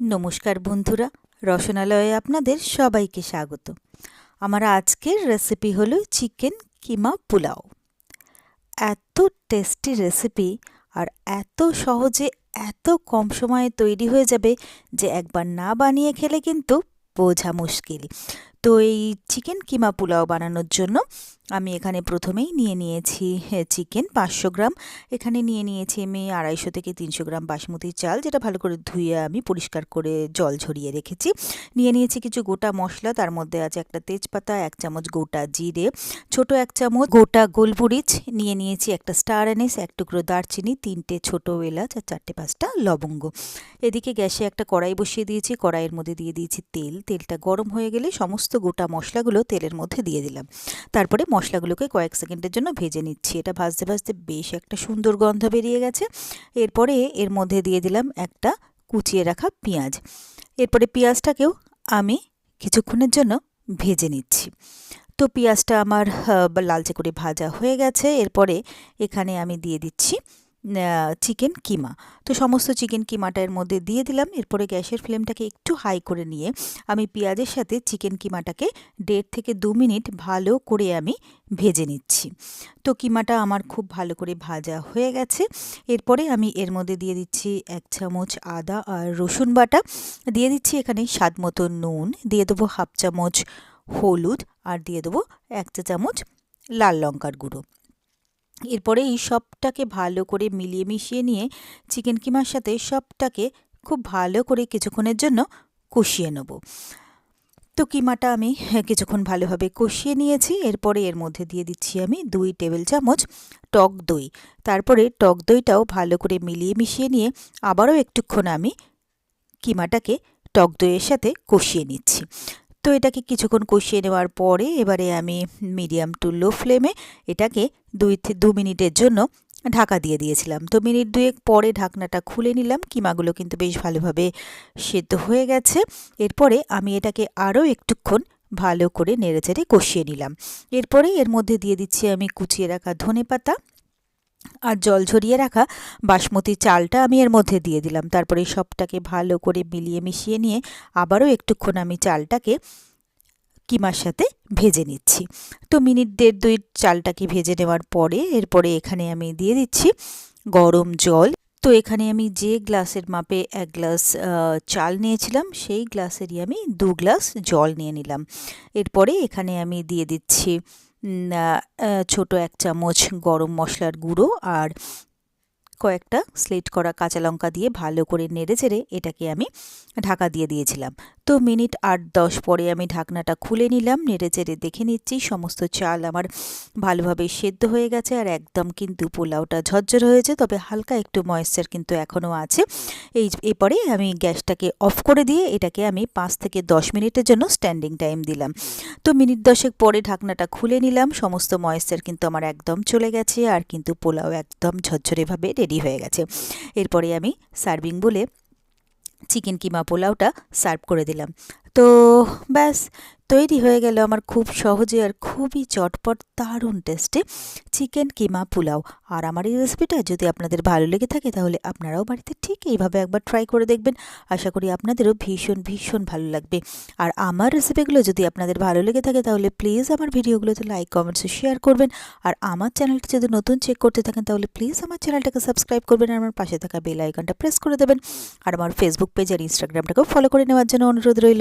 নমস্কার বন্ধুরা, রসনালয়ে আপনাদের সবাইকে স্বাগত। আমার আজকের রেসিপি হলো চিকেন কিমা পোলাও। এত টেস্টি রেসিপি আর এত সহজে এত কম সময়ে তৈরি হয়ে যাবে যে একবার না বানিয়ে খেলে কিন্তু বোঝা মুশকিল। তো এই চিকেন কিমা পোলাও বানানোর জন্য আমি এখানে প্রথমেই নিয়ে নিয়েছি চিকেন পাঁচশো গ্রাম। এখানে নিয়ে নিয়েছি আমি আড়াইশো থেকে তিনশো গ্রাম বাসমতি চাল, যেটা ভালো করে ধুয়ে আমি পরিষ্কার করে জল ঝরিয়ে রেখেছি। নিয়ে নিয়েছি কিছু গোটা মশলা, তার মধ্যে আছে একটা তেজপাতা, এক চামচ গোটা জিরে, ছোট এক চামচ গোটা গোলমরিচ, নিয়ে নিয়েছি একটা স্টার এনেস এক টুকরো দারচিনি, তিনটে ছোট এলাচ আর চারটে পাঁচটা লবঙ্গ। এদিকে গ্যাসে একটা কড়াই বসিয়ে দিয়েছি, কড়াইয়ের মধ্যে দিয়ে দিয়েছি তেল। তেলটা গরম হয়ে গেলে সমস্ত গোটা মশলাগুলো তেলের মধ্যে দিয়ে দিলাম। তারপরে মশলাগুলোকে কয়েক সেকেন্ডের জন্য ভেজে নিচ্ছি। এটা ভাজতে ভাজতে বেশ একটা সুন্দর গন্ধ বেরিয়ে গেছে। এরপরে এর মধ্যে দিয়ে দিলাম একটা কুচিয়ে রাখা পেঁয়াজ। এরপরে পেঁয়াজটাকেও আমি কিছুক্ষণের জন্য ভেজে নিচ্ছি। তো পেঁয়াজটা আমার লালচে করে ভাজা হয়ে গেছে। এরপরে এখানে আমি দিয়ে দিচ্ছি চিকেন কিমা। তো সমস্ত চিকেন কিমাটা এর মধ্যে দিয়ে দিলাম, এরপরে গ্যাসের ফ্লেমটাকে একটু হাই করে নিয়ে আমি পেঁয়াজের সাথে চিকেন কিমাটাকে দেড় থেকে দু মিনিট ভালো করে আমি ভেজে নিচ্ছি। তো কিমাটা আমার খুব ভালো করে ভাজা হয়ে গেছে। এরপরে আমি এর মধ্যে দিয়ে দিচ্ছি এক চামচ আদা আর রসুন বাটা। দিয়ে দিচ্ছি এখানে স্বাদ মতো নুন, দিয়ে দেবো হাফ চামচ হলুদ আর দিয়ে দেবো এক চা চামচ লাল লঙ্কার গুঁড়ো। এরপরে এই সবটাকে ভালো করে মিলিয়ে মিশিয়ে নিয়ে চিকেন কিমার সাথে সবটাকে খুব ভালো করে কিছুক্ষণের জন্য কষিয়ে নেব। তো কিমাটা আমি কিছুক্ষণ ভালোভাবে কষিয়ে নিয়েছি। এরপরে এর মধ্যে দিয়ে দিচ্ছি আমি দুই টেবিল চামচ টক দই। তারপরে টক দইটাও ভালো করে মিলিয়ে মিশিয়ে নিয়ে আবারও একটুক্ষণ আমি কিমাটাকে টক দইয়ের সাথে কষিয়ে নিচ্ছি। তো এটাকে কিছুক্ষণ কষিয়ে নেওয়ার পরে এবারে আমি মিডিয়াম টু লো ফ্লেমে এটাকে দুই দু মিনিটের জন্য ঢাকা দিয়ে দিয়েছিলাম। তো মিনিট দুয়েক পরে ঢাকনাটা খুলে নিলাম। কিমাগুলো কিন্তু বেশ ভালোভাবে সেদ্ধ হয়ে গেছে। এরপরে আমি এটাকে আরও একটুক্ষণ ভালো করে নেড়েচেড়ে কষিয়ে নিলাম। এরপরে এর মধ্যে দিয়ে দিচ্ছি আমি কুচিয়ে রাখা ধনে পাতা আর জল ঝরিয়ে রাখা বাসমতি চালটা আমি এর মধ্যে দিয়ে দিলাম। তারপরে সবটাকে ভালো করে মিলিয়ে মিশিয়ে নিয়ে আবারও একটুক্ষণ আমি চালটাকে কিমার সাথে ভেজে নিচ্ছি। তো মিনিট দেড় দুই চালটাকে ভেজে নেওয়ার পরে এরপরে এখানে আমি দিয়ে দিচ্ছি গরম জল। তো এখানে আমি যে গ্লাসের মাপে এক গ্লাস চাল নিয়েছিলাম, সেই গ্লাসেরই আমি দু গ্লাস জল নিয়ে নিলাম। এরপরে এখানে আমি দিয়ে দিচ্ছি ছোট এক চামচ গরম মশলার গুঁড়ো আর কয়েকটা স্লেট করা কাঁচা লঙ্কা দিয়ে ভালো করে নেড়ে চেড়ে এটাকে আমি ঢাকা দিয়ে দিয়েছিলাম। তো মিনিট আট দশ পরে আমি ঢাকনাটা খুলে নিলাম, নেড়ে চেড়ে দেখে নিচ্ছি সমস্ত চাল আমার ভালোভাবে সেদ্ধ হয়ে গেছে আর একদম কিন্তু পোলাওটা ঝরঝর হয়েছে, তবে হালকা একটু ময়েশ্চার কিন্তু এখনও আছে। এই এরপরে আমি গ্যাসটাকে অফ করে দিয়ে এটাকে আমি পাঁচ থেকে দশ মিনিটের জন্য স্ট্যান্ডিং টাইম দিলাম। তো মিনিট দশেক পরে ঢাকনাটা খুলে নিলাম, সমস্ত ময়েশ্চার কিন্তু আমার একদম চলে গেছে আর কিন্তু পোলাও একদম ঝরঝরেভাবে রেডি হয়ে গেছে। এরপরে আমি সার্ভিং বলে চিকেন কিমা পোলাওটা সার্ভ করে দিলাম। তো ব্যাস তৈরি হয়ে গেল আমার খুব সহজে আর খুবই চটপট, দারুণ টেস্টে চিকেন কিমা পোলাও আর আমার এই রেসিপিটা যদি আপনাদের ভালো লেগে থাকে তাহলে আপনারাও বাড়িতে ঠিক এইভাবে একবার ট্রাই করে দেখবেন। আশা করি আপনাদেরও ভীষণ ভীষণ ভালো লাগবে। আর আমার রেসিপিগুলো যদি আপনাদের ভালো লেগে থাকে তাহলে প্লিজ আমার ভিডিওগুলোতে লাইক কমেন্টস শেয়ার করবেন। আর আমার চ্যানেলটা যদি নতুন চেক করতে থাকেন তাহলে প্লিজ আমার চ্যানেলটাকে সাবস্ক্রাইব করবেন আর আমার পাশে থাকা বেল আইকনটা প্রেস করে দেবেন। আর আমার ফেসবুক পেজ আর ইনস্টাগ্রামটাকেও ফলো করে নেওয়ার জন্য অনুরোধ রইল।